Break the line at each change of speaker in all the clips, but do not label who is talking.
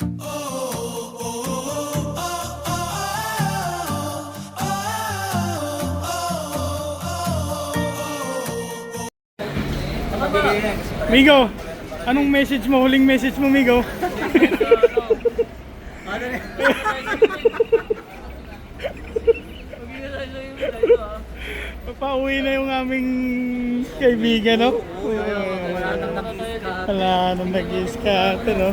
Migo, anong message mo? Huling message mo, Migo? Pauwi na yung aming kaibigan, no? Wala nang nag-scatter, no?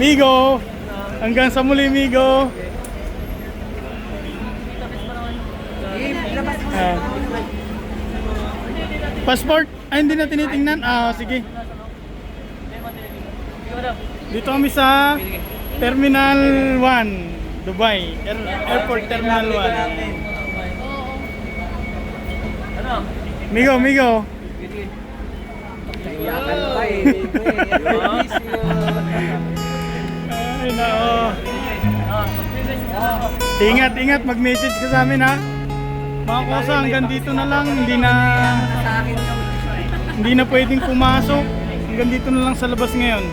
Migo! Hanggang sa muli, Migo! Ah. passport? Ay, hindi na tinitingnan? Ah, sige. Dito kami sa Terminal 1, Dubai. Air- Airport Terminal 1. Migo, Migo.
Iyakan pa eh, You.
Ay, nao. Ingat, ingat. Mag-message ka sa amin, ha? Mga kosa, hanggang dito na lang. Hindi na, hindi na pwedeng pumasok. Hanggang dito na lang sa labas ngayon.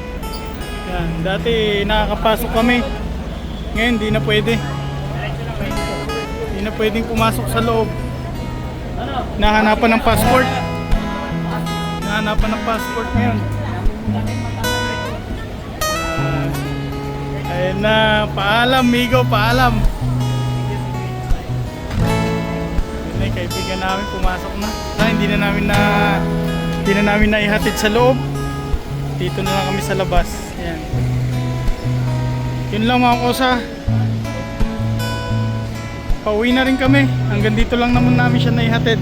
Yan. Dati nakakapasok kami. Ngayon, hindi na pwede. Hindi na pwedeng pumasok sa loob. Nahanapan ng passport. Nahanapan ng passport ngayon. Na, paalam, Migo, paalam. Yun na, kaibigan namin, pumasok na. Ah, hindi na namin na, hindi na namin na ihatid sa loob. Dito na lang kami sa labas. Yan. Yun lang mga kosa. Pauwi na rin kami. Hanggang dito lang naman namin siya naihatid.